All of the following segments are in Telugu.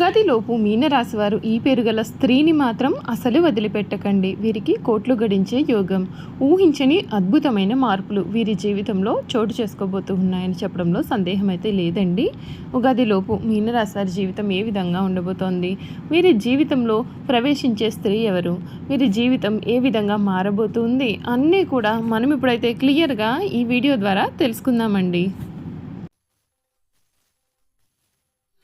ఉగాదిలోపు మీనరాశి వారు ఈ పేరు గల స్త్రీని మాత్రం అసలు వదిలిపెట్టకండి. వీరికి కోట్లు గడించే యోగం ఊహించని అద్భుతమైన మార్పులు వీరి జీవితంలో చోటు చేసుకోబోతూ ఉన్నాయని చెప్పడంలో సందేహం అయితే లేదండి ఉగాదిలోపు మీనరాశి వారి జీవితం ఏ విధంగా ఉండబోతోంది? వీరి జీవితంలో ప్రవేశించే స్త్రీ ఎవరు? వీరి జీవితం ఏ విధంగా మారబోతుంది? అన్నీ కూడా మనం ఇప్పుడైతే క్లియర్గా ఈ వీడియో ద్వారా తెలుసుకుందామండి.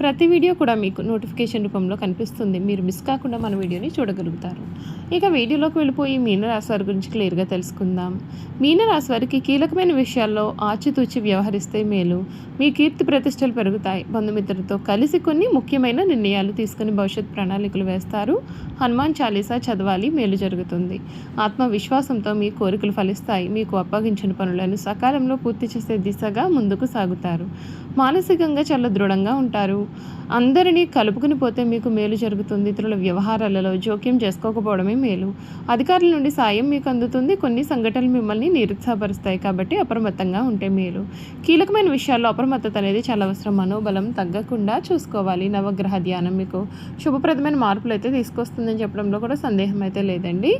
ప్రతి వీడియో కూడా మీకు నోటిఫికేషన్ రూపంలో కనిపిస్తుంది. మీరు మిస్ కాకుండా మన వీడియోని చూడగలుగుతారు. ఇక వీడియోలోకి వెళ్ళిపోయి మీనరాశి వారి గురించి క్లియర్గా తెలుసుకుందాం. మీనరాశి వారికి కీలకమైన విషయాల్లో ఆచితూచి వ్యవహరిస్తే మేలు. మీ కీర్తి ప్రతిష్టలు పెరుగుతాయి. బంధుమిత్రులతో కలిసి కొన్ని ముఖ్యమైన నిర్ణయాలు తీసుకుని భవిష్యత్ ప్రణాళికలు వేస్తారు. హనుమాన్ చాలీసా చదవాలి. మేలు జరుగుతుంది. ఆత్మవిశ్వాసంతో మీ కోరికలు ఫలిస్తాయి. మీకు అప్పగించిన పనులను సకాలంలో పూర్తి చేసే దిశగా ముందుకు సాగుతారు. మానసికంగా చాలా దృఢంగా ఉంటారు. అందరినీ కలుపుకుని పోతే మీకు మేలు జరుగుతుంది. ఇతరుల వ్యవహారాలలో జోక్యం చేసుకోకపోవడమే మేలు. అధికారుల నుండి సాయం మీకు అందుతుంది. కొన్ని సంఘటనలు మిమ్మల్ని నిరుత్సాహపరుస్తాయి కాబట్టి అప్రమత్తంగా ఉంటే మేలు. కీలకమైన విషయాల్లో అప్రమత్తత అనేది చాలా అవసరం. మనోబలం తగ్గకుండా చూసుకోవాలి. నవగ్రహ ధ్యానం మీకు శుభప్రదమైన మార్పులు అయితే తీసుకొస్తుందని చెప్పడంలో కూడా సందేహం అయితే లేదండి.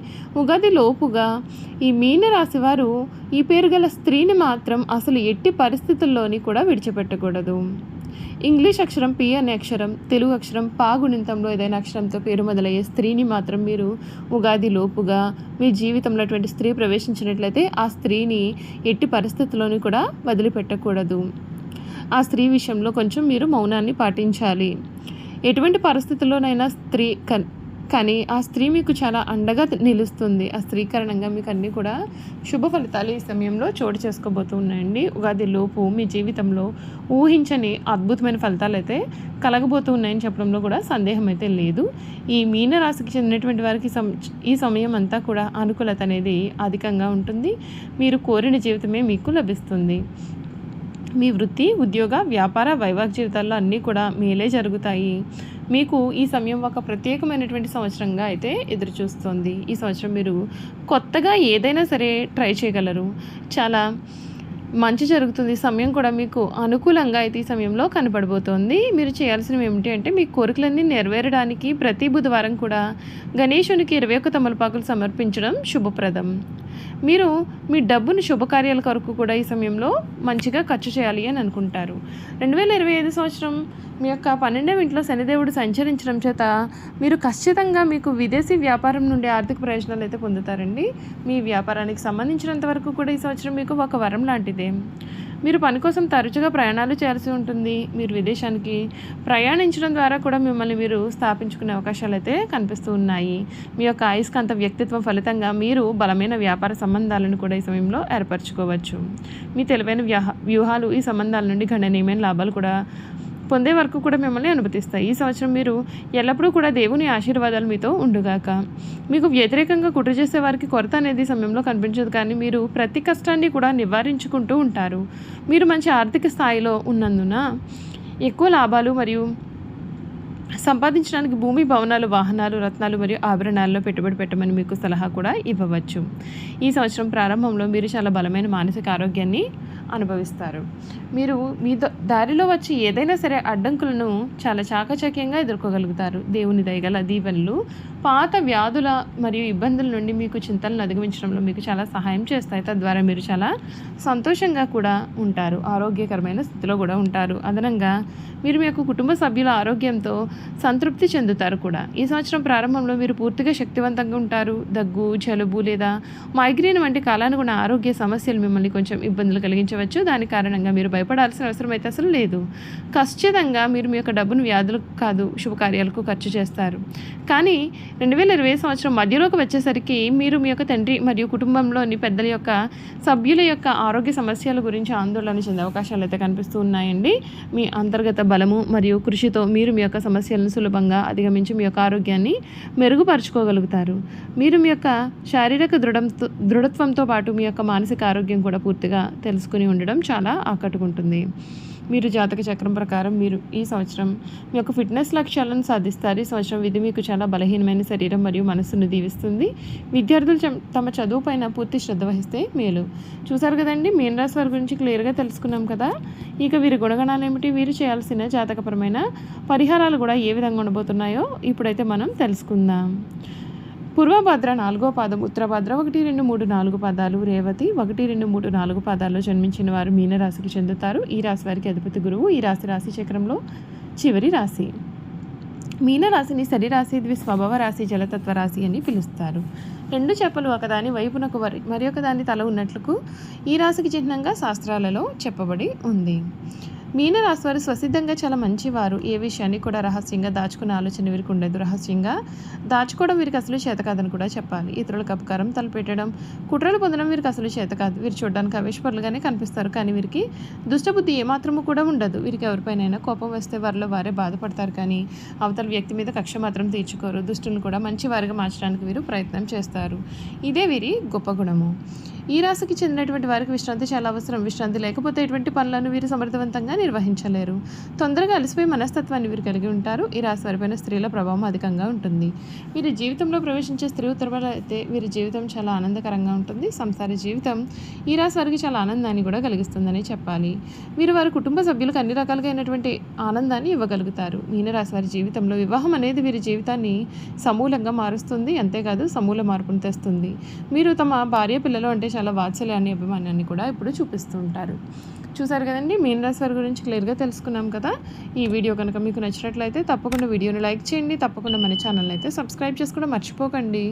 ఉగాది లోపుగా ఈ మీనరాశి వారు ఈ పేరు గల స్త్రీని మాత్రం అసలు ఎట్టి పరిస్థితుల్లోని కూడా విడిచిపెట్టకూడదు. ఇంగ్లీష్ అక్షరం పి అనే అక్షరం తెలుగు అక్షరం పా గుణింతంలో ఏదైనా అక్షరంతో పేరు మొదలయ్యే స్త్రీని మాత్రం మీరు ఉగాది లోపుగా మీ జీవితంలో అటువంటి స్త్రీ ప్రవేశించినట్లయితే ఆ స్త్రీని ఎట్టి పరిస్థితుల్లోనూ కూడా వదిలిపెట్టకూడదు. ఆ స్త్రీ విషయంలో కొంచెం మీరు మౌనాన్ని పాటించాలి. ఎటువంటి పరిస్థితుల్లోనైనా స్త్రీ కన్ కానీ ఆ స్త్రీ మీకు చాలా అండగా నిలుస్తుంది. ఆ స్త్రీ కారణంగా మీకు అన్నీ కూడా శుభ ఫలితాలు ఈ సమయంలో చోటు చేసుకోబోతూ ఉన్నాయండి. ఉగాది లోపు మీ జీవితంలో ఊహించని అద్భుతమైన ఫలితాలు అయితే కలగబోతూ ఉన్నాయని చెప్పడంలో కూడా సందేహం అయితే లేదు. ఈ మీనరాశికి చెందినటువంటి వారికి ఈ సమయం అంతా కూడా అనుకూలత అనేది అధికంగా ఉంటుంది. మీరు కోరిన జీవితమే మీకు లభిస్తుంది. మీ వృత్తి ఉద్యోగ వ్యాపార వైవాహిక జీవితాల్లో అన్నీ కూడా మేలే జరుగుతాయి. మీకు ఈ సమయం ఒక ప్రత్యేకమైనటువంటి సంవత్సరంగా అయితే ఎదురు చూస్తుంది ఈ సంవత్సరం మీరు కొత్తగా ఏదైనా సరే ట్రై చేయగలరు. చాలా మంచి జరుగుతుంది సమయం కూడా మీకు అనుకూలంగా అయితే ఈ సమయంలో కనపడబోతోంది మీరు చేయాల్సినవి ఏమిటి అంటే మీ కోరికలన్నీ నెరవేరడానికి ప్రతి బుధవారం కూడా గణేశునికి ఇరవై ఒక్క తమలపాకులు సమర్పించడం శుభప్రదం. మీరు మీ డబ్బును శుభకార్యాల కొరకు కూడా ఈ సమయంలో మంచిగా ఖర్చు చేయాలి అని అనుకుంటారు. రెండు వేల ఇరవై ఐదు సంవత్సరం మీ యొక్క పన్నెండవ ఇంట్లో శనిదేవుడు సంచరించడం చేత మీరు ఖచ్చితంగా మీకు విదేశీ వ్యాపారం నుండి ఆర్థిక ప్రయోజనాలు అయితే పొందుతారండి. మీ వ్యాపారానికి సంబంధించినంత వరకు కూడా ఈ సంవత్సరం మీకు ఒక వరం లాంటిదే. మీరు పని కోసం తరచుగా ప్రయాణాలు చేయాల్సి ఉంటుంది. మీరు విదేశానికి ప్రయాణించడం ద్వారా కూడా మిమ్మల్ని మీరు స్థాపించుకునే అవకాశాలు అయితే కనిపిస్తూ ఉన్నాయి. మీ యొక్క అయస్కాంత వ్యక్తిత్వం ఫలితంగా మీరు బలమైన వ్యాపార సంబంధాలను కూడా ఈ సమయంలో ఏర్పరచుకోవచ్చు. మీ తెలివైన వ్యూహాలు ఈ సంబంధాల నుండి గణనీయమైన లాభాలు కూడా పొందే వరకు కూడా మిమ్మల్ని అనుమతిస్తాయి. ఈ సంవత్సరం మీరు ఎల్లప్పుడూ కూడా దేవుని ఆశీర్వాదాలు మీతో ఉండుగాక. మీకు వ్యతిరేకంగా కుట్ర చేసే వారికి కొరత అనేది సమయంలో కనిపించదు కానీ మీరు ప్రతి కష్టాన్ని కూడా నివారించుకుంటూ ఉంటారు. మీరు మంచి ఆర్థిక స్థాయిలో ఉన్నందున ఎక్కువ లాభాలు మరియు సంపాదించడానికి భూమి భవనాలు వాహనాలు రత్నాలు మరియు ఆభరణాల్లో పెట్టుబడి పెట్టమని మీకు సలహా కూడా ఇవ్వవచ్చు. ఈ సంవత్సరం ప్రారంభంలో మీరు చాలా బలమైన మానసిక ఆరోగ్యాన్ని అనుభవిస్తారు. మీరు మీ ద- దారిలో వచ్చి ఏదైనా సరే అడ్డంకులను చాలా చాకచక్యంగా ఎదుర్కోగలుగుతారు. దేవుని దయగల దీవెనలు పాత వ్యాధుల మరియు ఇబ్బందుల నుండి మీకు చింతలను అధిగమించడంలో మీకు చాలా సహాయం చేస్తాయి. తద్వారా మీరు చాలా సంతోషంగా కూడా ఉంటారు. ఆరోగ్యకరమైన స్థితిలో కూడా ఉంటారు. అదనంగా మీరు మీ యొక్క కుటుంబ సభ్యుల ఆరోగ్యంతో సంతృప్తి చెందుతారు కూడా. ఈ సంవత్సరం ప్రారంభంలో మీరు పూర్తిగా శక్తివంతంగా ఉంటారు. దగ్గు జలుబు లేదా మైగ్రేన్ వంటి కాలానుగుణ ఆరోగ్య సమస్యలు మిమ్మల్ని కొంచెం ఇబ్బందులు కలిగించవచ్చు దాని కారణంగా మీరు భయపడాల్సిన అవసరం అయితే అసలు లేదు. ఖచ్చితంగా మీరు మీ యొక్క డబ్బును వ్యాధులకు కాదు శుభకార్యాలకు ఖర్చు చేస్తారు. కానీ రెండు వేల ఇరవై సంవత్సరం మధ్యలోకి వచ్చేసరికి మీరు మీ యొక్క తండ్రి మరియు కుటుంబంలోని పెద్దల యొక్క సభ్యుల యొక్క ఆరోగ్య సమస్యల గురించి ఆందోళన చెందే అవకాశాలు అయితే కనిపిస్తూ ఉన్నాయండి. మీ అంతర్గత బలము మరియు కృషితో మీరు మీ యొక్క సమస్యలను సులభంగా అధిగమించి మీ యొక్క ఆరోగ్యాన్ని మెరుగుపరుచుకోగలుగుతారు. మీరు మీ యొక్క శారీరక దృఢంతో దృఢత్వంతో పాటు మీ యొక్క మానసిక ఆరోగ్యం కూడా పూర్తిగా తెలుసుకుని ఉండడం చాలా ఆకట్టుకుంటుంది. మీరు జాతక చక్రం ప్రకారం మీరు ఈ సంవత్సరం మీ యొక్క ఫిట్నెస్ లక్ష్యాలను సాధిస్తారు. ఈ సంవత్సరం ఇది మీకు చాలా బలహీనమైన శరీరం మరియు మనస్సును దీవిస్తుంది. విద్యార్థులు తమ చదువు పైన పూర్తి శ్రద్ధ వహిస్తే మేలు. చూసారు కదండి మీనరాశి వారి గురించి క్లియర్గా తెలుసుకున్నాం కదా? ఇక వీరి గుణగణాలు ఏమిటి? వీరు చేయాల్సిన జాతకపరమైన పరిహారాలు కూడా ఏ విధంగా ఉండబోతున్నాయో ఇప్పుడైతే మనం తెలుసుకుందాం. పూర్వభద్ర నాలుగో పాదం ఉత్తరభద్ర ఒకటి రెండు మూడు నాలుగు పదాలు రేవతి ఒకటి రెండు మూడు నాలుగు పదాల్లో జన్మించిన వారు మీనరాశికి చెందుతారు. ఈ రాశి వారికి అధిపతి గురువు. ఈ రాశి రాశి చక్రంలో చివరి రాశి. మీనరాశిని శరీరాశి ద్వి స్వభావ రాశి జలతత్వ రాశి అని పిలుస్తారు. రెండు చెప్పలు ఒకదాని వైపునకు వరి మరి ఒకదాని తల ఉన్నట్లుకు ఈ రాశికి చిహ్నంగా శాస్త్రాలలో చెప్పబడి ఉంది. మీనరాశి వారు స్వసిద్ధంగా చాలా మంచివారు. ఏ విషయాన్ని కూడా రహస్యంగా దాచుకునే ఆలోచన వీరికి ఉండదు. రహస్యంగా దాచుకోవడం వీరికి అసలు చేత కాదని కూడా చెప్పాలి. ఇతరులకు అపకారం తలపెట్టడం కుట్రలు పొందడం వీరికి అసలు చేత కాదు. వీరు చూడడానికి అవేశపరులుగానే కనిపిస్తారు. కానీ వీరికి దుష్టబుద్ధి ఏమాత్రము కూడా ఉండదు. వీరికి ఎవరిపైనైనా కోపం వస్తే వారిలో వారే బాధపడతారు. కానీ అవతల వ్యక్తి మీద కక్ష మాత్రం తీర్చుకోరు. దుష్టులను కూడా మంచి వారిగా మార్చడానికి వీరు ప్రయత్నం చేస్తారు. ఇదే వీరి గొప్ప గుణము. ఈ రాశికి చెందినటువంటి వారికి విశ్రాంతి చాలా అవసరం. విశ్రాంతి లేకపోతే ఎటువంటి పనులను వీరు సమర్థవంతంగా నిర్వహించలేరు. తొందరగా అలసిపోయి మనస్తత్వాన్ని వీరు కలిగి ఉంటారు. ఈ రాశి వారిపైన స్త్రీల ప్రభావం అధికంగా ఉంటుంది. వీరి జీవితంలో ప్రవేశించే స్త్రీ ఉత్తర్వాలు అయితే వీరి జీవితం చాలా ఆనందకరంగా ఉంటుంది. సంసార జీవితం ఈ రాశి వారికి చాలా ఆనందాన్ని కూడా కలిగిస్తుందని చెప్పాలి. వీరు వారి కుటుంబ సభ్యులకు అన్ని రకాలుగా అయినటువంటి ఆనందాన్ని ఇవ్వగలుగుతారు. మీనరాశి వారి జీవితంలో వివాహం అనేది వీరి జీవితాన్ని సమూలంగా మారుస్తుంది. అంతేకాదు సమూల మార్పును తెస్తుంది. మీరు తమ భార్య పిల్లలు అంటే చాలా వాత్సల్యాన్ని అభిమానాన్ని కూడా ఇప్పుడు చూపిస్తూ ఉంటారు చూసారు కదండి? మీన రాశి వారి గురించి క్లియర్గా తెలుసుకున్నాం కదా? ఈ వీడియో కనుక మీకు నచ్చినట్లయితే తప్పకుండా వీడియోని లైక్ చేయండి. తప్పకుండా మన ఛానల్ అయితే సబ్స్క్రైబ్ చేసుకోవడం మర్చిపోకండి.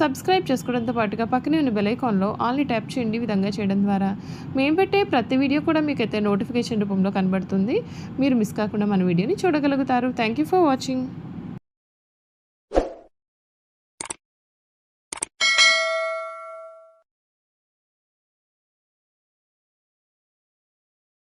సబ్స్క్రైబ్ చేసుకోవడంతో పాటుగా పక్కనే ఉన్న బెల్ ఐకాన్లో ఆల్ని ట్యాప్ చేయండి విధంగా చేయడం ద్వారా. మేము పెట్టే ప్రతి వీడియో కూడా మీకు అయితే నోటిఫికేషన్ రూపంలో కనబడుతుంది. మీరు మిస్ కాకుండా మన వీడియోని చూడగలుగుతారు. Thank you for watching.